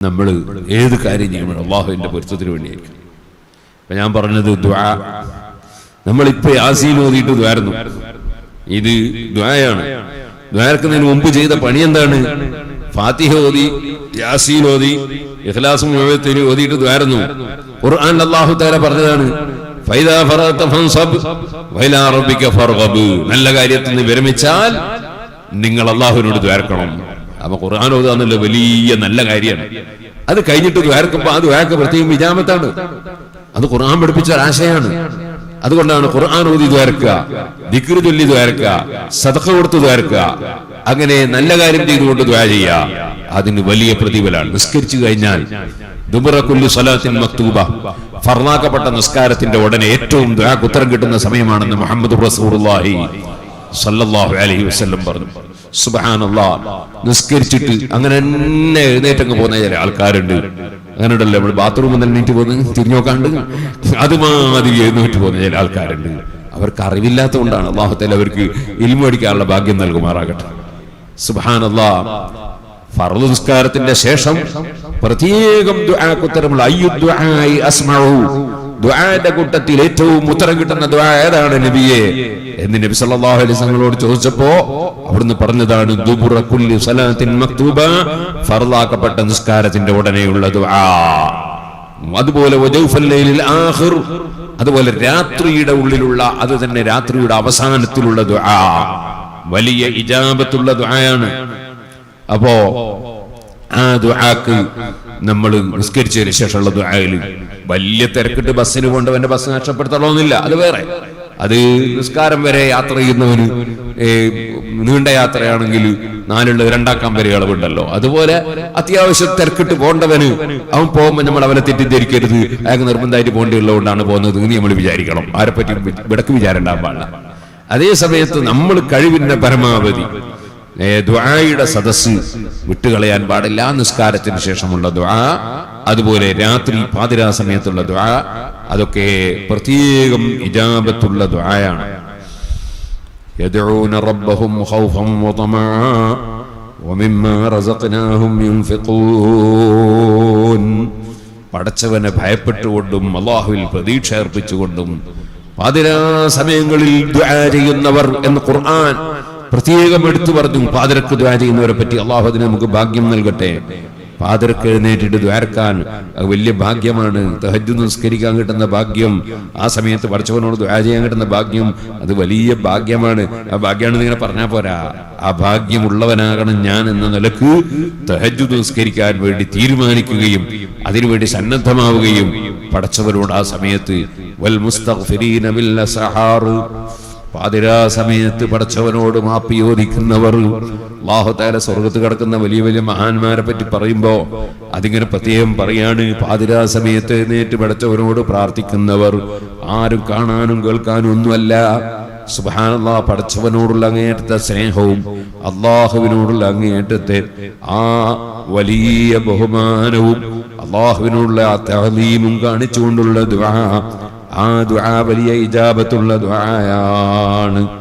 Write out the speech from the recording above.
നമ്മൾ ഏത് കാര്യം ചെയ്യണം അള്ളാഹുവിന്റെ പൊരുത്തത്തിന് വേണ്ടിയായിരിക്കും. അപ്പം ഞാൻ പറഞ്ഞത് ദ്വാ നമ്മളിപ്പോ യാസീൻ ഓതിയിട്ട് ദ്വാരുന്നു ഇത് ദ്വായാണ് ദ്വാരക്കുന്നതിന് മുമ്പ് ചെയ്ത പണി എന്താണ്? ഫാത്തിഹ ഓതി യാസീൻ ഓതി ഇഖ്ലാസും മുഴുവത്തിന് ഓതിയിട്ട് ദ്വാരുന്നു ഖുർആൻ അള്ളാഹു താര പറഞ്ഞതാണ് നല്ല കാര്യത്തിൽ നിന്ന് വിരമിച്ചാൽ നിങ്ങൾ അള്ളാഹുവിനോട് ദ്വാരക്കണം അപ്പൊ ഖുർആൻ ഓതുക എന്നുള്ള വലിയ നല്ല കാര്യമാണ്. അത് കഴിഞ്ഞിട്ട് ദ്വാരക്കുമ്പോ ആ ദ്വാരക്ക് പ്രത്യേകം വിജാമത്താണ്. അത് ഖുർആൻ പഠിപ്പിച്ച ഒരാശയാണ് അതുകൊണ്ടാണ് ഖുർആൻ ഓതി ദ്വാരക്കുക ദിക്ർ ചൊല്ലി ദ്വാരക്കുക സദഖ കൊടുത്ത് ദ്വാരക്കുക അങ്ങനെ നല്ല കാര്യം ചെയ്തുകൊണ്ട് ദ്വാര ചെയ്യുക അതിന് വലിയ പ്രതിഫലമാണ്. നിസ്കരിച്ചു കഴിഞ്ഞാൽ ദുബറക്കുല്ലു സലാത്തിൻ മക്തൂബ. ഫർലാക്കപ്പെട്ട നിസ്കാരത്തിന്റെ ഉടനെ ഏറ്റവും ദ്വാക്ക് ഉത്തരം കിട്ടുന്ന സമയമാണെന്ന് മുഹമ്മദ് റസൂലുള്ളാഹി സല്ലല്ലാഹു അലൈഹി വസല്ലം പറഞ്ഞു. സുബാനുള്ള നിസ്കരിച്ചിട്ട് അങ്ങനെ തന്നെ എഴുന്നേറ്റങ്ങ് പോകുന്ന ചില ആൾക്കാരുണ്ട്. അങ്ങനെ ഉണ്ടല്ലോ നമ്മൾ ബാത്റൂമിൽ നിന്ന് എണീറ്റ് പോകുന്നത് തിരിഞ്ഞു നോക്കാണ്ട് അതുമാതിരി എഴുന്നേറ്റ് പോകുന്ന ചില ആൾക്കാരുണ്ട്. അവർക്ക് അറിവില്ലാത്തതുകൊണ്ടാണ് അള്ളാഹുത്തേൽ അവർക്ക് ഇൽമു അടിക്കാനുള്ള ഭാഗ്യം നൽകുമാറാകട്ടെ. സുബാനുള്ള ഫർദ് നിസ്കാരത്തിന്റെ ശേഷം പ്രത്യേകം ദുആന്റെ കൂട്ടത്തിൽ ഏറ്റവും ഉത്തരം കിട്ടുന്ന ദുആ ഏതാണ് നബിയെ? എന്ന് നബി സല്ലല്ലാഹു അലൈഹി വസല്ലമയോട് ചോദിച്ചപ്പോ അവിടുന്ന് പറഞ്ഞതാണ് ദുബുറ കുല്ലി സലാത്തിൻ മക്തൂബ ഫർളാക്കപ്പെട്ട നിസ്കാരത്തിന്റെ ഉടനെയുള്ള ദുആ. അതുപോലെ ആഖിർ അതുപോലെ രാത്രിയുടെ ഉള്ളിലുള്ള അത് തന്നെ രാത്രിയുടെ അവസാനത്തിലുള്ള ദുആ. വലിയ ഇജാബത്തുള്ള ദുആയാണ്. അപ്പോ ആ ദുആക്ക് നമ്മൾ നിസ്കരിച്ചതിന് ശേഷമുള്ള ദുആയിൽ വലിയ തിരക്കിട്ട് ബസ്സിന് കൊണ്ടവന്റെ ബസ് നഷ്ടപ്പെടുത്തണമെന്നില്ല അത് വേറെ. അത് നിസ്കാരം വരെ യാത്ര ചെയ്യുന്നവന് നീണ്ട യാത്രയാണെങ്കിൽ നാലുള്ള രണ്ടാക്കാൻ വരെ അളവുണ്ടല്ലോ അതുപോലെ അത്യാവശ്യം തിരക്കിട്ട് പോകേണ്ടവന് അവൻ പോകുമ്പോൾ നമ്മൾ അവനെ തെറ്റിദ്ധരിക്കരുത്. അയാൾക്ക് നിർബന്ധമായിട്ട് പോകേണ്ടിയുള്ളതുകൊണ്ടാണ് പോകുന്നത് എന്ന് നമ്മൾ വിചാരിക്കണം. ആരെപ്പറ്റി വിടക്ക് വിചാരം പാടില്ല. അതേ സമയത്ത് നമ്മൾ കഴിവിന്റെ പരമാവധി ഏ, ദുആയുടെ സദസ്സ് വിട്ടുകളയാൻ പാടില്ല നിസ്കാരത്തിന് ശേഷമുള്ള ദുആ അതുപോലെ രാത്രി പാതിരാ സമയത്തുള്ള ദുആ അതൊക്കെ പ്രത്യേകം ഇജാബത്തുള്ള ദുആയാണ് يدعون ربهم خوفا وطمعا ومما رزقناهم ينفقون പടച്ചവനെ ഭയപ്പെട്ടുകൊണ്ടും അള്ളാഹുവിൽ പ്രതീക്ഷ അർപ്പിച്ചുകൊണ്ടും പാതിരാ സമയങ്ങളിൽ ദുആ ചെയ്യുന്നവർ എന്ന് ഖുർആൻ പ്രത്യേകം എടുത്തു പറഞ്ഞു പാതിരക്ക് ദ്വാ ചെയ്യുന്നവരെ പറ്റി അള്ളാഹു അതിന് നമുക്ക് ഭാഗ്യം നൽകട്ടെ. പാതിരക്ക് എഴുന്നേറ്റിട്ട് ദ്വാരക്കാൻ വലിയ ഭാഗ്യമാണ്. തഹജ് നിസ്കരിക്കാൻ കിട്ടുന്ന ഭാഗ്യം ആ സമയത്ത് പഠിച്ചവനോട് ദ്വാ ചെയ്യാൻ കിട്ടുന്ന ഭാഗ്യം അത് വലിയ ഭാഗ്യമാണ്. ആ ഭാഗ്യമാണ് ഇങ്ങനെ പറഞ്ഞാൽ പോരാ. ആ ഭാഗ്യമുള്ളവനാകണം ഞാൻ എന്ന നിലയ്ക്ക് തഹജ് നിസ്കരിക്കാൻ വേണ്ടി തീരുമാനിക്കുകയും അതിനുവേണ്ടി സന്നദ്ധമാവുകയും പഠിച്ചവരോട് ആ സമയത്ത് വൽ മുസ്തഗ്ഫിരീന ബിൽ അസ്ഹാറ് പാതിരാ സമയത്ത് പടച്ചവനോട് മാപ്പി യോദിക്കുന്നവർ അള്ളാഹുത്താല സ്വർഗത്ത് കിടക്കുന്ന വലിയ വലിയ മഹാന്മാരെ പറ്റി പറയുമ്പോ അതിങ്ങനെ പ്രത്യേകം പറയാണ്. പാതിരാ സമയത്ത് എഴുന്നേറ്റ് പടച്ചവനോട് പ്രാർത്ഥിക്കുന്നവർ ആരും കാണാനും കേൾക്കാനും ഒന്നുമല്ല. സുബാനല്ലാ പടച്ചവനോടുള്ള അങ്ങേറ്റത്തെ സ്നേഹവും അള്ളാഹുവിനോടുള്ള അങ്ങേയറ്റത്തെ ആ വലിയ ബഹുമാനവും അള്ളാഹുവിനോടുള്ള ആ തഹലീമും കാണിച്ചുകൊണ്ടുള്ള ദുആ ആ ദുആ വലിയ ഇജാബത്തുള്ള ദുആയാണ്.